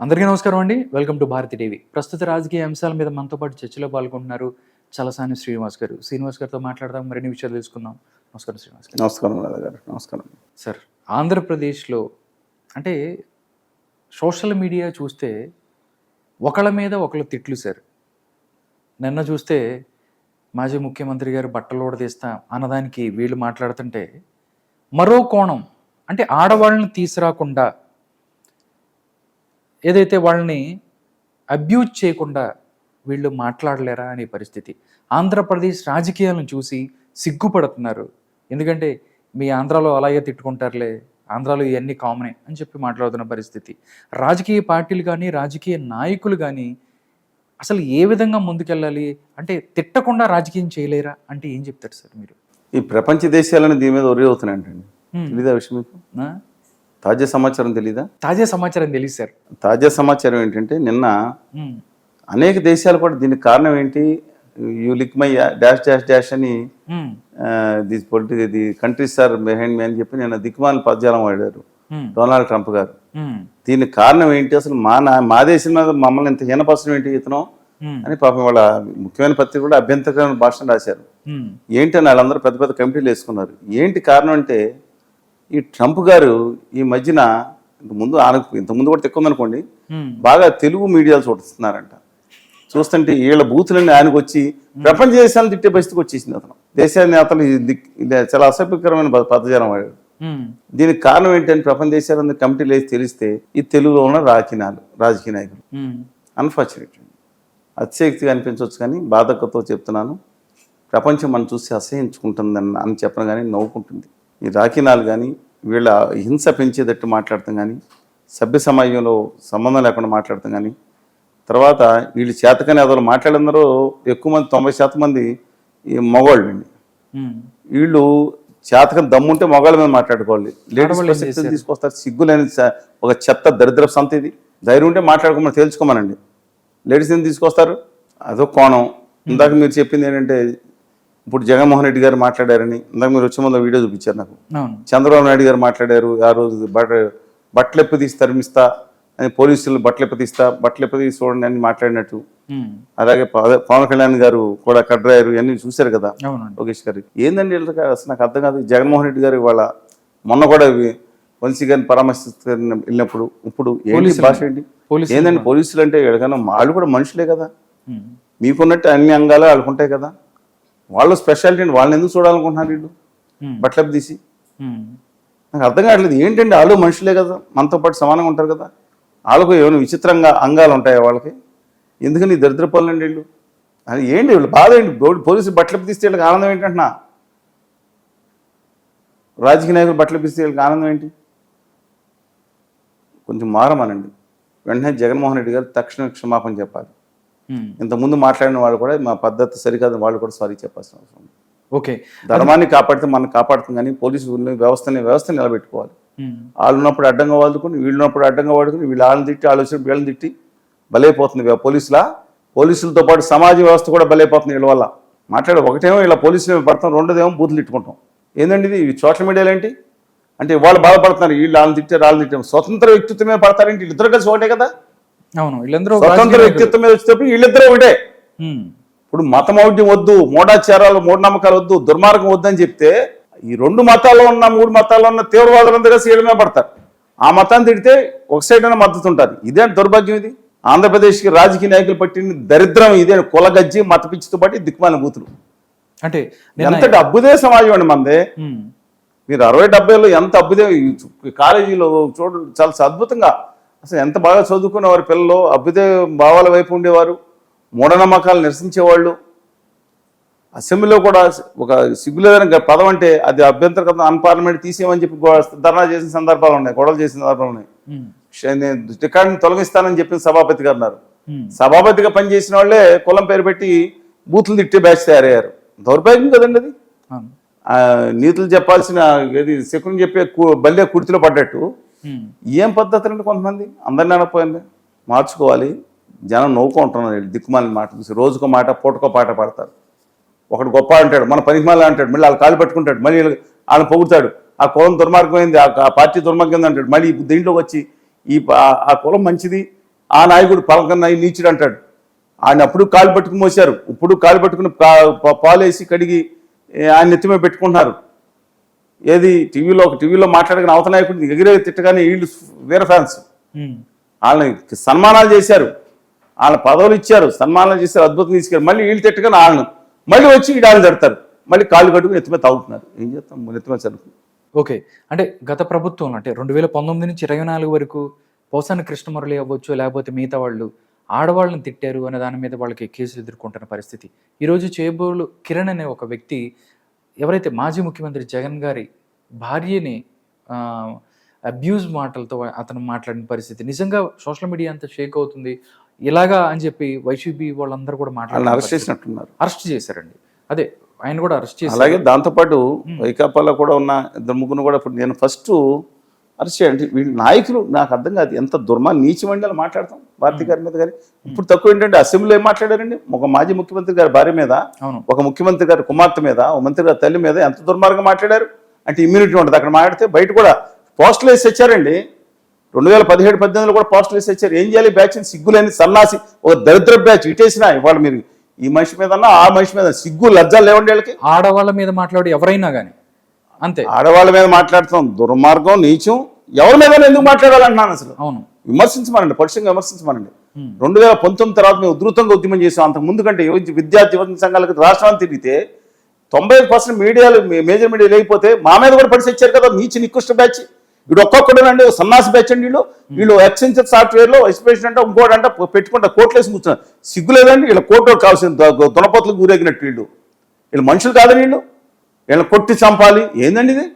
అందరికీ నమస్కారం అండి. Welcome to Bharathi TV. ప్రస్తుత రాజకీయ అంశాల మీద మనతో పాటు చర్చలో పాల్గొంటున్నారు చలసాని శ్రీనివాస్ గారు. శ్రీనివాస్ గారితో మాట్లాడదాం మరిన్ని విషయాలు తెలుసుకుందాం. నమస్కారం శ్రీనివాస్ గారు. నమస్కారం గారు. నమస్కారం. సార్ ఆంధ్రప్రదేశ్లో అంటే సోషల్ మీడియా చూస్తే ఒకళ్ళ మీద ఒకళ్ళు తిట్లు సార్. నిన్న చూస్తే మాజీ ముఖ్యమంత్రి గారు బట్టలు ఊడదీస్తా అన్నదానికి వీళ్ళు మాట్లాడుతుంటే మరో కోణం అంటే ఆడవాళ్ళని తీసుకురాకుండా ఏదైతే వాళ్ళని అబ్యూజ్ చేయకుండా వీళ్ళు మాట్లాడలేరా అనే పరిస్థితి. ఆంధ్రప్రదేశ్ రాజకీయాలను చూసి సిగ్గుపడుతున్నారు. ఎందుకంటే మీ ఆంధ్రాలో అలాగే తిట్టుకుంటారులే ఆంధ్రాలో ఇవన్నీ కామనే అని చెప్పి మాట్లాడుతున్న పరిస్థితి. రాజకీయ పార్టీలు కానీ రాజకీయ నాయకులు కానీ అసలు ఏ విధంగా ముందుకెళ్ళాలి? అంటే తిట్టకుండా రాజకీయం చేయలేరా అంటే ఏం చెప్తారు సార్ మీరు? ఈ ప్రపంచ దేశాలను దీని మీద ఒరి అవుతున్నాయంటండి. తెలీదా విషయం మీకు? తాజా సమాచారం తెలీదా? తాజా సమాచారం తెలియదు సార్. తాజా సమాచారం ఏంటంటే నిన్న అనేక దేశాలు కూడా దీనికి కారణం ఏంటి? You like my dash dash dash అని the పొలిటి the countries are behind me అని చెప్పి నేను దిక్మాల పదజాలం వాడారు డొనాల్డ్ ట్రంప్ గారు. దీనికి కారణం ఏంటి? అసలు మా నా మా దేశం మీద మమ్మల్ని ఇంత హీనపరచడం ఏంటి ఇతను? అని పాపం వాళ్ళ ముఖ్యమైన పత్రిక కూడా అభ్యంతరకరమైన భాషను రాశారు. ఉమ్, ఏంటని వాళ్ళందరూ పెద్ద పెద్ద కమిటీలు వేసుకున్నారు. ఏంటి కారణం అంటే ఈ ట్రంప్ గారు ఈ మధ్యన ముందు ఆన ఇంత ముందు కూడా ఉందనుకోండి ఉమ్, బాగా తెలుగు మీడియాలు చూస్తున్నారంట. చూస్తుంటే వీళ్ళ బూతులన్నీ ఆయనకు వచ్చి ప్రపంచ దేశాలను తిట్టే పరిస్థితికి వచ్చేసింది అతను. దేశాన్ని నేతలు చాలా అసభ్యకరమైన పద- పదజాలం వాడాడు ఉమ్, దీనికి కారణం ఏంటని ప్రపంచ దేశాలందరూ కమిటీలు వేసి తెలిస్తే ఈ తెలుగులో ఉన్న రాజకీయాలు రాజకీయ నాయకులు. అన్ఫార్చునేట్ అతిశయక్తిగా అనిపించవచ్చు కానీ బాధకతో చెప్తున్నాను. ప్రపంచం మనం చూసి అసహించుకుంటుందని అని చెప్పడం కానీ నవ్వుకుంటుంది. ఈ రాకినాలు కానీ వీళ్ళ హింస పెంచేటట్టు మాట్లాడటం కానీ సభ్య సమాజంలో సంబంధం లేకుండా మాట్లాడటం కానీ తర్వాత వీళ్ళు చేతకని అదలు మాట్లాడినారో ఎక్కువ మంది తొంభై శాతం మంది ఈ మగవాళ్ళు అండి. వీళ్ళు చేతకని దమ్ముంటే మగవాళ్ళ మీద మాట్లాడుకోవాలి. లేడీస్ ఏం తీసుకొస్తారు. సిగ్గులేని ఒక చెత్త దరిద్ర సంత ఇది. ధైర్యం ఉంటే మాట్లాడుకోమని తేల్చుకోమనండి. లేడీస్ ఎందుకు తీసుకొస్తారు? అదో కోణం. ఇందాక మీరు చెప్పింది ఏంటంటే ఇప్పుడు జగన్మోహన్ రెడ్డి గారు మాట్లాడారని ఇందాక మీరు వచ్చే ముందు వీడియో చూపించారు నాకు. చంద్రబాబు నాయుడు గారు మాట్లాడారు ఆ రోజు బట్ బట్టలెప్పు తీసి తరిమిస్తా అని పోలీసులు బట్టలెప్పు తీస్తా బట్టలెప్పు తీసి చూడండి అని మాట్లాడినట్టు. అలాగే పవ- పవన్ కళ్యాణ్ గారు కూడా కడ్రాయరు ఇవన్నీ చూశారు కదా లోకేష్ గారు. ఏందండి అసలు నాకు అర్థం కాదు. జగన్మోహన్ రెడ్డి గారు ఇవాళ మొన్న కూడా వంశీ గారిని పరామర్శిస్తున్న వెళ్ళినప్పుడు ఇప్పుడు ఏంటి. భాష ఏంటి? పోలీసులు ఏందండి పోలీసులు అంటే ఎక్కడికైనా వాళ్ళు కూడా మనుషులే కదా. మీకున్నట్టు అన్ని అంగాలు వాళ్ళకు ఉంటాయి కదా. వాళ్ళు స్పెషాలిటీ వాళ్ళని ఎందుకు చూడాలనుకుంటున్నారు వీళ్ళు? బట్టలు తీసి? నాకు అర్థం కావట్లేదు. ఏంటండి? వాళ్ళు మనుషులే కదా. మనతో పాటు సమానంగా ఉంటారు కదా. వాళ్ళకు ఏమైనా విచిత్రంగా అంగాలు ఉంటాయా వాళ్ళకి? ఎందుకని దరిద్ర పనులండి వీళ్ళు? అది ఏంటి వీళ్ళు? బాధ ఏంటి? పోలీసులు బట్టలు తీస్తే వీళ్ళకి ఆనందం ఏంటంటున్నా? రాజకీయ నాయకులు బట్టలు తీస్తే వీళ్ళకి ఆనందం ఏంటి? కొంచెం మారమనండి. వెంటనే జగన్మోహన్ రెడ్డి గారు తక్షణ క్షమాపణ చెప్పాలి. ఇంతకుముందు మాట్లాడిన వాళ్ళు కూడా మా పద్ధతి సరికాదు వాళ్ళు కూడా సారీ చెప్పాల్సిన అవసరం ఉంది. ఓకే ధర్మాన్ని కాపాడితే మనం కాపాడుతుంది కానీ పోలీసు వ్యవస్థని వ్యవస్థని నిలబెట్టుకోవాలి. ఉమ్, వాళ్ళు ఉన్నప్పుడు అడ్డంగా వాడుకుని వీళ్ళు ఉన్నప్పుడు అడ్డంగా వాడుకుని వీళ్ళు వాళ్ళని తిట్టి వాళ్ళు వచ్చినప్పుడు వీళ్ళని తిట్టి బలైపోతుంది. పోలీసులా? పోలీసులతో పాటు సమాజ వ్యవస్థ కూడా బలైపోతుంది వీళ్ళ వల్ల. మాట్లాడే ఒకటేమో ఇలా పోలీసులు పడతాం రెండోదేమో బూతులు తిట్టుకుంటాం. ఏందండి ఇది? సోషల్ మీడియాలో ఏంటి? అంటే వాళ్ళు బాధపడుతున్నారు వీళ్ళు వాళ్ళని తిట్టారు వాళ్ళని తిట్టారు స్వతంత్ర వ్యక్తిత్వం మీద పడతారేంటి వీళ్ళిద్దరు కలిసి ఒకటే కదా? అవును వీళ్ళందరూ స్వతంత్ర. వ్యక్తిత్వం మీద వచ్చేటప్పుడు వీళ్ళిద్దరూ ఒకటే. ఇప్పుడు మతమౌఢ్యం వద్దు మూఢాచారాలు మూఢనమ్మకాలు వద్దు దుర్మార్గం వద్దు అని చెప్తే ఈ రెండు మతాల్లో ఉన్న మూడు మతాల్లో ఉన్న తీవ్రవాదులందరూ కలిసి వీళ్ళ మీద పడతారు. ఆ మతాన్ని తిడితే ఒక సైడ్ అయినా మద్దతు ఉంటుంది. ఇదే దౌర్భాగ్యం ఇది? ఆంధ్రప్రదేశ్కి రాజకీయ నాయకులు పట్టిన దరిద్రం ఇదే కులగజ్జి మత పిచ్చితో పాటు దిక్కుమాలిన బూతులు. అంటే నిన్న ఎంత అబ్బుదే సమాజం అండి మందే. మీరు అరవై డెబ్బైలో ఎంత అబ్బుదే కాలేజీలో చూడ చాలా అద్భుతంగా అసలు ఎంత బాగా చదువుకునే వారి పిల్లలు? అభ్యుదయ భావాల వైపు ఉండేవారు. మూఢనమ్మకాలు నిరసించేవాళ్ళు. అసెంబ్లీలో కూడా ఒక సిగ్గులేదని పదం అంటే అది అభ్యంతరకత అన్పార్లమెంట్ తీసేయమని చెప్పి ధర్నా చేసిన సందర్భాలు ఉన్నాయి గొడవలు చేసిన సందర్భాలు ఉన్నాయి. నేను రికార్డుని తొలగిస్తానని చెప్పిన సభాపతి గారు అన్నారు సభాపతిగా పనిచేసిన వాళ్ళే కులం పేరు పెట్టి బూతులు తిట్టే బ్యాచ్ తయారయ్యారు. దౌర్భాగ్యం కదండి అది? నీతులు చెప్పాల్సిన ఏది శకుని చెప్పే బల్లే కుర్తిలో పడ్డట్టు Hmm. ఏం పద్ధతులు అండి కొంతమంది? అందరిని అనపోయింది మార్చుకోవాలి. జనం నవ్వుకుంటున్నారు దిక్కుమాలని మాట చూసి రోజుకో మాట పూటకో పాట పాడతారు. ఒకడు గొప్ప అంటాడు మన పనికిమాల అంటాడు మళ్ళీ వాళ్ళు కాలు పట్టుకుంటాడు మళ్ళీ వాళ్ళని పొగుతాడు ఆ కులం దుర్మార్గమైంది ఆ ఆ పార్టీ దుర్మార్గం అంటాడు మళ్ళీ దీంట్లోకి వచ్చి ఈ ఆ- కులం మంచిది ఆ నాయకుడు పలకన్న నీచుడు అంటాడు. ఆయన అప్పుడు కాలు పట్టుకుని మోసారు ఇప్పుడు కాలు పట్టుకుని పా- పాలేసి కడిగి ఆయన నెత్తిమే పెట్టుకుంటున్నారు. ఏది టీవీలో ఒక టీవీలో మాట్లాడగానే అవతల నాయకుడిని ఎగిరే తిట్టగానే వీళ్ళు వీర ఫ్యాన్స్ వాళ్ళని సన్మానాలు చేశారు. వాళ్ళ పదవులు ఇచ్చారు. సన్మానాలు చేశారు అద్భుతంగా తీసుకెళ్ళి మళ్ళీ వీళ్ళు తిట్టగానే వాళ్ళను మళ్ళీ వచ్చి వీడాలు తిడతారు. మళ్ళీ కాళ్ళు కట్టుకుని ఎత్తిమే తాగుతున్నారు. ఏం చేస్తాం? ఎత్తిమే చదువు ఓకే. అంటే గత ప్రభుత్వంలో అంటే రెండు వేల పంతొమ్మిది నుంచి ఇరవై నాలుగు వరకు పోసాని కృష్ణమురళి అవ్వచ్చు లేకపోతే మిగతా వాళ్ళు ఆడవాళ్ళని తిట్టారు అనే దాని మీద వాళ్ళకి కేసులు ఎదుర్కొంటున్న పరిస్థితి. ఈరోజు చేబోలు కిరణ్ అనే ఒక వ్యక్తి ఎవరైతే మాజీ ముఖ్యమంత్రి జగన్ గారి భార్యని అబ్యూజ్ మాటలతో అతను మాట్లాడిన పరిస్థితి నిజంగా సోషల్ మీడియా అంతా షేక్ అవుతుంది. ఇలాగా అని చెప్పి వైసీపీ వాళ్ళందరూ కూడా వాళ్ళని అరెస్ట్ మాట్లాడారు చేసినట్టున్నారు. అరెస్ట్ చేశారండి. అదే ఆయన కూడా అరెస్ట్ చేశారు. అలాగే దాంతోపాటు వైకాపాలో కూడా ఉన్న ఇద్దరు ముగ్గురు కూడా ఇప్పుడు నేను ఫస్ట్ అరెస్ట్ చేయండి వీళ్ళ నాయకులు నాకు అర్థం కాదు. ఎంత దుర్మా నీచమండి అలా మాట్లాడతాం. భారతి గారి మీద కానీ. ఇప్పుడు తక్కువ ఏంటంటే అసెంబ్లీలో ఏం మాట్లాడారండి? ఒక మాజీ ముఖ్యమంత్రి గారి భార్య మీద ఒక ముఖ్యమంత్రి గారి కుమార్తె మీద ఒక మంత్రి గారి తల్లి మీద ఎంత దుర్మార్గంగా మాట్లాడారు? అంటే ఇమ్యూనిటీ ఉంటుంది అక్కడ మాట్లాడితే బయట కూడా పోస్టులు వేసి వచ్చారండి రెండు వేల పదిహేడు పద్దెనిమిదిలో కూడా పోస్టులు వేసి వచ్చారు ఏం చేయాలి? బ్యాచ్ సిగ్గులేని సన్నాసి ఒక దరిద్ర బ్యాచ్ ఇటేసిన ఇవాళ మీరు ఈ మనిషి మీద ఆ మనిషి మీద సిగ్గు లజ్జాలు లేవండి వీళ్ళకి. ఆడవాళ్ళ మీద మాట్లాడి ఎవరైనా కానీ అంతే. ఆడవాళ్ళ మీద మాట్లాడుతాం దుర్మార్గం నీచం. ఎవరి మీద ఎందుకు మాట్లాడాలంటున్నాను అసలు? అవును. విమర్శించమనండి పరుషంగా విమర్శించమనండి. రెండు వేల పంతొమ్మిది తర్వాత మేము ఉధృతంగా ఉద్యమం చేసాం. అంతకు ముందు కంటే విద్యార్థి సంఘాలకు రాష్ట్రాన్ని తిరిగితే తొంభై పర్సెంట్ మీడియాలు మేజర్ మీడియా లేకపోతే మా మీద కూడా పడిసి వచ్చారు కదా నీచి నికృష్ట బ్యాచ్. వీడు ఒక్కొక్కడు అండి సన్నాసి బ్యాచ్ అండి వీళ్ళు వీళ్ళు ఎక్సెంచర్ సాఫ్ట్వేర్లో వైస్ ప్రెసిడెంట్ ఇంకోటి అంటే పెట్టుకుంటా కోట్లు వేసి కూర్చున్నారు. సిగ్గు లేదండి వీళ్ళ కోర్టు కావాల్సిన దునపోతులకు ఊరేగినట్టు వీళ్ళు. వీళ్ళు మనుషులు కాదని వీళ్ళు. వీళ్ళని కొట్టి చంపాలి. ఏందండి ఇది?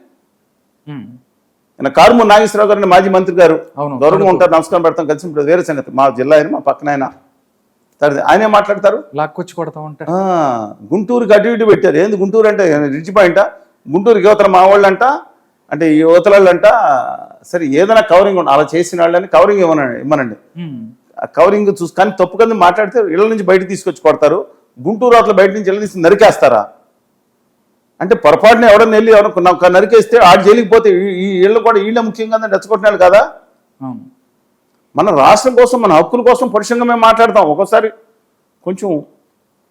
కారుమూరి నాగేశ్వరరావు గారిని మాజీ మంత్రి గారు. అవును. దూరంగా ఉంటారు నమస్కారం పెడతాం కలిసి వేరే సంగతి మా జిల్లా ఆయన మా పక్కన ఆయన. సరే ఆయనే మాట్లాడతారు? లాక్కొచ్చి కొడతా ఉంటారు గుంటూరుకి అటు ఇటు పెట్టారు. ఏంది గుంటూరు అంటే రిచ్ పాయింటా గుంటూరుకి యువతల మా వాళ్ళంట అంటే ఈ యువతల వాళ్ళంట సరే ఏదైనా కవరింగ్ అలా చేసిన వాళ్ళని కవరింగ్ ఇవ్వనండి ఇవ్వనండి కవరింగ్ చూసి కానీ తప్పు కింద మాట్లాడితే ఇళ్ళ నుంచి బయటకు తీసుకొచ్చి కొడతారు. గుంటూరు అవతల బయట నుంచి ఇళ్ళ తీసి నరికేస్తారా? అంటే పొరపాటున ఎవడన్నా వెళ్ళి ఎవరన్నా నరికేస్తే ఆడు జైలుకి పోతే ఈ- ఇళ్ళు కూడా వీళ్ళే ముఖ్యంగా రెచ్చగొట్టినాడు కదా? మన రాష్ట్రం కోసం మన హక్కుల కోసం పరుషంగా మేము మాట్లాడతాం. ఒక్కోసారి కొంచెం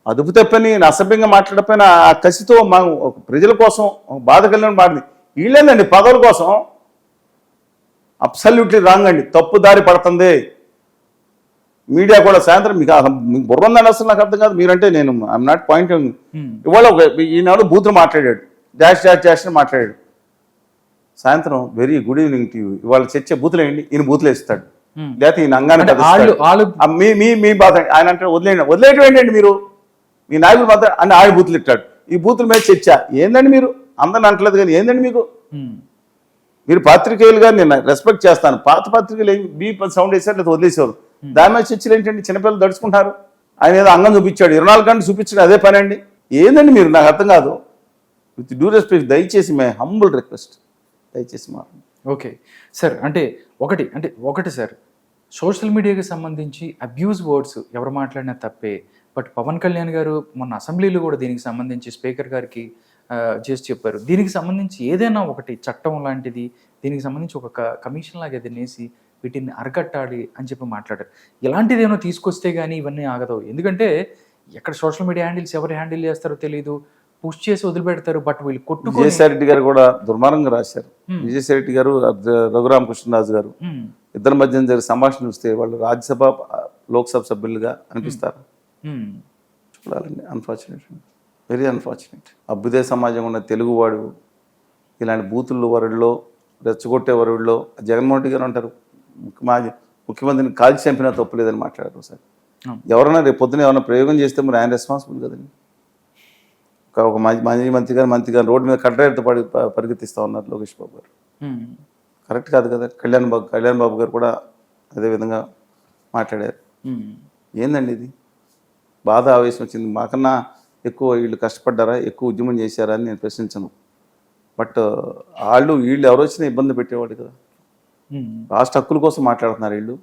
అదుపు తప్పని అసభ్యంగా మాట్లాడకపోయినా ఆ కసితో మనం ఒక ప్రజల కోసం ఒక బాధ కలిగిన మాటది వీళ్ళేందండి పదవుల కోసం అబ్సల్యూట్లీ రాంగ్ అండి. తప్పు దారి పడుతుంది. మీడియా కూడా సాయంత్రం మీకు మీకు బుర్ర ఉందని అసలు నాకు అర్థం కాదు. మీరంటే నేను ఐఎమ్ నాట్ పాయింట్. ఇవాళ ఒక ఈనాడు బూతులు మాట్లాడాడు. డాష్ డాష్ డాష్ అని మాట్లాడాడు. సాయంత్రం very good evening to you. ఇవాళ చర్చ బూతులు వేయండి ఈయన బూతులు వేస్తాడు. ఉమ్. లేకపోతే ఈయన అంగాన్ని మీ మీ మీ బాధ ఆయన అంటే వదిలేయండి. వదిలేయటం ఏంటండి మీరు? మీ నాయకులు మాత్రం అని ఆడి బూతులు ఇట్టాడు ఈ బూతుల మీద చర్చ. ఏందండి మీరు? అందరిని అంటలేదు కానీ ఏందండి మీకు? ఉమ్. మీరు పాత్రికేయులుగా నేను రెస్పెక్ట్ చేస్తాను. పాత పాత్రికేయులు ఏం బీ సౌండ్ వేసారు లేదా వదిలేసేవారు. దాని మీద చర్చలు ఏంటండి? చిన్నపిల్లలు దడుచుకుంటారు. ఆయన ఏదో అంగం చూపించాడు. ఇరవై నాలుగు గంటలు చూపించడం అదే పని అండి. ఏందండి మీరు? నాకు అర్థం కాదు. విత్ డ్యూ రెస్పెక్ట్ దయచేసి మే హంబుల్ రిక్వెస్ట్. దయచేసి మా ఓకే. సార్ అంటే ఒకటి అంటే ఒకటి సార్. సోషల్ మీడియాకి సంబంధించి అబ్యూజ్ వర్డ్స్ ఎవరు మాట్లాడినా తప్పే. బట్ పవన్ కళ్యాణ్ గారు మొన్న అసెంబ్లీలో కూడా దీనికి సంబంధించి స్పీకర్ గారికి చేసి చెప్పారు. దీనికి సంబంధించి ఏదైనా ఒకటి చట్టం లాంటిది దీనికి సంబంధించి ఒక కమిషన్ లాగా వేసి వీటిని అరకట్టాలి అని చెప్పి మాట్లాడారు. ఇలాంటిది ఏమైనా తీసుకొస్తే కానీ ఇవన్నీ ఆగదు ఎందుకంటే ఎక్కడ సోషల్ మీడియా హ్యాండిల్స్ ఎవరు హ్యాండిల్ చేస్తారో తెలియదు పుష్ చేసి వదిలిపెడతారు బట్ వీళ్ళు కొట్టుకొని విజయసాయి రెడ్డి గారు కూడా దుర్మార్గంగా రాశారు. విజయసాయి రెడ్డి గారు రఘురామ కృష్ణరాజు గారు ఇద్దరి మధ్య జరిగే సంభాషణ చూస్తే వాళ్ళు రాజ్యసభ లోక్సభ సభ్యులుగా అనిపిస్తారు. చూడాలండి. అన్ఫార్చునేట్ వెరీ అన్ఫార్చునేట్ అభ్యుదయ సమాజం ఉన్న తెలుగువాడు ఇలాంటి బూతుల్లో వరడిలో రెచ్చగొట్టే వరడిలో జగన్మోహన్ రెడ్డి గారు అంటారు మాజీ ముఖ్యమంత్రిని కాల్చి చంపినా తప్పు లేదని మాట్లాడారు సార్. ఎవరైనా రేపు పొద్దున ఏమైనా ప్రయోగం చేస్తే మరి ఆయన రెస్పాన్సిబుల్ కదండి. ఒక ఒక మాజీ మంత్రి గారు మంత్రి గారు రోడ్డు మీద కట్టారితో పడి పరిగెత్తిస్తా ఉన్నారు లోకేష్ బాబు గారు. కరెక్ట్ కాదు కదా. కళ్యాణ్ బాబు కళ్యాణ్ బాబు గారు కూడా అదే విధంగా మాట్లాడారు. ఏందండి ఇది? బాధ ఆవేశం వచ్చింది. మాకన్నా ఎక్కువ వీళ్ళు కష్టపడ్డారా? ఎక్కువ ఉద్యమం చేశారా అని నేను ప్రశ్నించను. బట్ వాళ్ళు వీళ్ళు ఎవరు వచ్చినా ఇబ్బంది పెట్టేవాడు కదా. రాష్ట్ర హక్కుల కోసం మాట్లాడుతున్నారు వీళ్ళు.